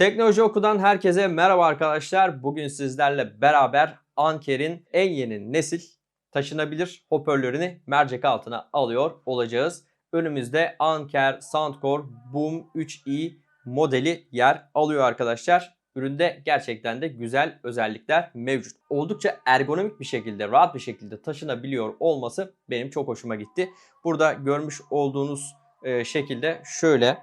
Teknoloji Oku'dan herkese merhaba arkadaşlar. Bugün sizlerle beraber Anker'in en yeni nesil taşınabilir hoparlörünü mercek altına alıyor olacağız. Önümüzde Anker Soundcore Boom 3i modeli yer alıyor arkadaşlar. Üründe gerçekten de güzel özellikler mevcut. Oldukça ergonomik bir şekilde, rahat bir şekilde taşınabiliyor olması benim çok hoşuma gitti. Burada görmüş olduğunuz e, şekilde şöyle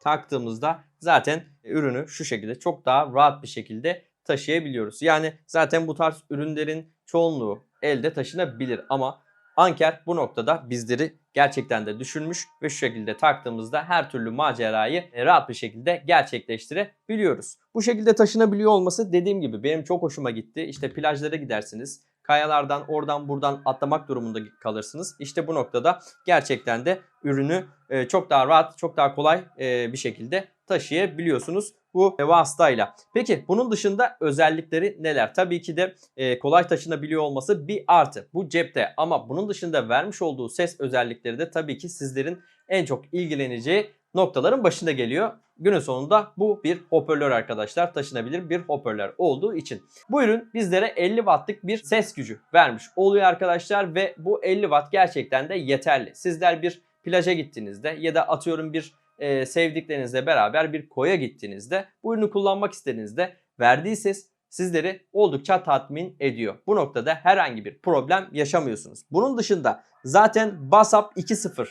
taktığımızda zaten ürünü şu şekilde çok daha rahat bir şekilde taşıyabiliyoruz. Yani zaten bu tarz ürünlerin çoğunluğu elde taşınabilir ama Anker bu noktada bizleri gerçekten de düşünmüş ve şu şekilde taktığımızda her türlü macerayı rahat bir şekilde gerçekleştirebiliyoruz. Bu şekilde taşınabiliyor olması dediğim gibi benim çok hoşuma gitti. İşte plajlara gidersiniz, kayalardan oradan buradan atlamak durumunda kalırsınız. İşte bu noktada gerçekten de ürünü e, çok daha rahat, çok daha kolay e, bir şekilde taşıyabiliyorsunuz bu vasıtayla. Peki bunun dışında özellikleri neler? Tabii ki de e, kolay taşınabiliyor olması bir artı. Bu cepte ama bunun dışında vermiş olduğu ses özellikleri de tabii ki sizlerin en çok ilgileneceği noktaların başında geliyor. Günün sonunda bu bir hoparlör arkadaşlar. Taşınabilir bir hoparlör olduğu için. Bu ürün bizlere 50 wattlık bir ses gücü vermiş oluyor arkadaşlar ve bu 50 watt gerçekten de yeterli. Sizler bir plaja gittiğinizde ya da atıyorum bir e, sevdiklerinizle beraber bir koya gittiğinizde bu ürünü kullanmak istediğinizde verdiği ses sizleri oldukça tatmin ediyor. Bu noktada herhangi bir problem yaşamıyorsunuz. Bunun dışında zaten BASAP 2.0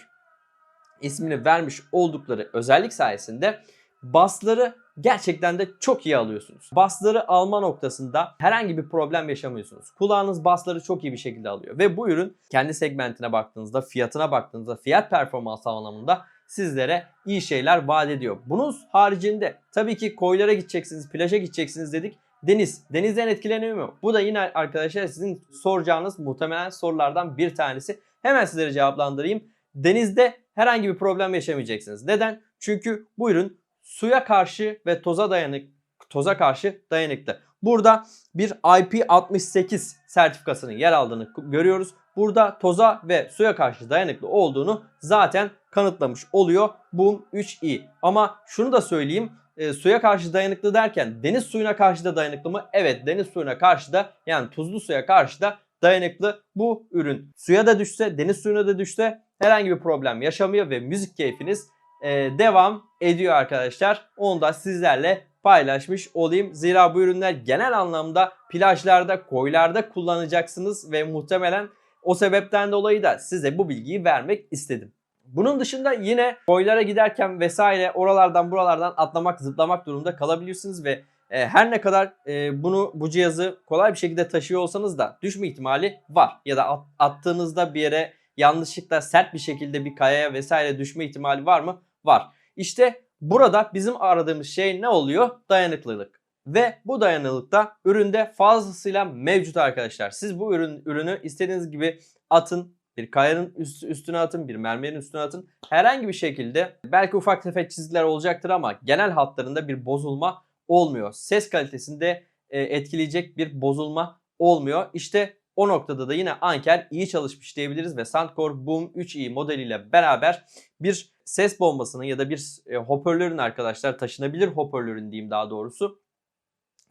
ismini vermiş oldukları özellik sayesinde basları gerçekten de çok iyi alıyorsunuz. Basları alma noktasında herhangi bir problem yaşamıyorsunuz. Kulağınız basları çok iyi bir şekilde alıyor. Ve bu ürün kendi segmentine baktığınızda, fiyatına baktığınızda, fiyat performans anlamında sizlere iyi şeyler vaat ediyor. Bunun haricinde tabii ki koylara gideceksiniz, plaja gideceksiniz dedik. Deniz. Denizden etkileniyor mu? Bu da yine arkadaşlar sizin soracağınız muhtemelen sorulardan bir tanesi. Hemen sizlere cevaplandırayım. Denizde herhangi bir problem yaşamayacaksınız. Neden? Çünkü bu ürün suya karşı ve toza dayanık toza karşı dayanıklı. Burada bir IP68 sertifikasının yer aldığını görüyoruz. Burada toza ve suya karşı dayanıklı olduğunu zaten kanıtlamış oluyor Boom 3i. Ama şunu da söyleyeyim. E, suya karşı dayanıklı derken deniz suyuna karşı da dayanıklı mı? Evet deniz suyuna karşı da yani tuzlu suya karşı da dayanıklı bu ürün. Suya da düşse, deniz suyuna da düşse herhangi bir problem yaşamıyor ve müzik keyfiniz e, devam ediyor arkadaşlar. Onu da sizlerle paylaşmış olayım. Zira bu ürünler genel anlamda plajlarda, koylarda kullanacaksınız ve muhtemelen o sebepten dolayı da size bu bilgiyi vermek istedim. Bunun dışında yine koylara giderken vesaire oralardan buralardan atlamak, zıplamak durumunda kalabilirsiniz ve e, her ne kadar e, bunu bu cihazı kolay bir şekilde taşıyor olsanız da düşme ihtimali var. Ya da at, attığınızda bir yere yanlışlıkla sert bir şekilde bir kayaya vesaire düşme ihtimali var mı? Var. İşte burada bizim aradığımız şey ne oluyor? Dayanıklılık. Ve bu dayanıklılık da üründe fazlasıyla mevcut arkadaşlar. Siz bu ürün ürünü istediğiniz gibi atın, bir kayanın üst, üstüne atın, bir mermerin üstüne atın. Herhangi bir şekilde belki ufak tefek çizgiler olacaktır ama genel hatlarında bir bozulma olmuyor. Ses kalitesinde e, etkileyecek bir bozulma olmuyor. İşte o noktada da yine Anker iyi çalışmış diyebiliriz ve Soundcore Boom 3i modeliyle beraber bir ses bombasının ya da bir e, hoparlörün arkadaşlar taşınabilir hoparlörün diyeyim daha doğrusu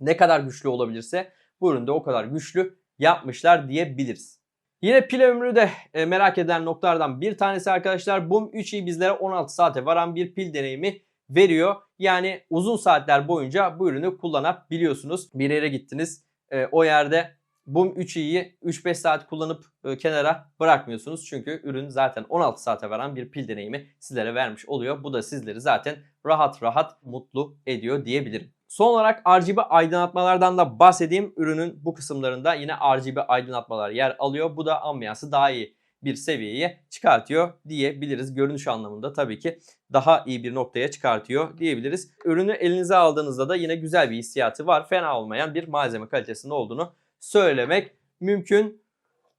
ne kadar güçlü olabilirse bu üründe o kadar güçlü yapmışlar diyebiliriz. Yine pil ömrü de e, merak edilen noktalardan bir tanesi arkadaşlar. Boom 3i bizlere 16 saate varan bir pil deneyimi veriyor. Yani uzun saatler boyunca bu ürünü kullanabiliyorsunuz. Bir yere gittiniz. E, o yerde Boom 3i'yi 3-5 saat kullanıp e, kenara bırakmıyorsunuz. Çünkü ürün zaten 16 saate varan bir pil deneyimi sizlere vermiş oluyor. Bu da sizleri zaten rahat rahat mutlu ediyor diyebilirim. Son olarak RGB aydınlatmalardan da bahsedeyim. Ürünün bu kısımlarında yine RGB aydınlatmalar yer alıyor. Bu da ambiyansı daha iyi bir seviyeye çıkartıyor diyebiliriz. Görünüş anlamında tabii ki daha iyi bir noktaya çıkartıyor diyebiliriz. Ürünü elinize aldığınızda da yine güzel bir hissiyatı var. Fena olmayan bir malzeme kalitesinde olduğunu söylemek mümkün.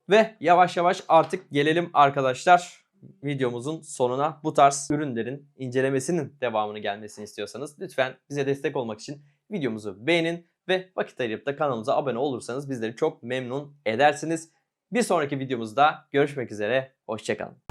Ve yavaş yavaş artık gelelim arkadaşlar videomuzun sonuna bu tarz ürünlerin incelemesinin devamını gelmesini istiyorsanız lütfen bize destek olmak için videomuzu beğenin ve vakit ayırıp da kanalımıza abone olursanız bizleri çok memnun edersiniz. Bir sonraki videomuzda görüşmek üzere, hoşçakalın.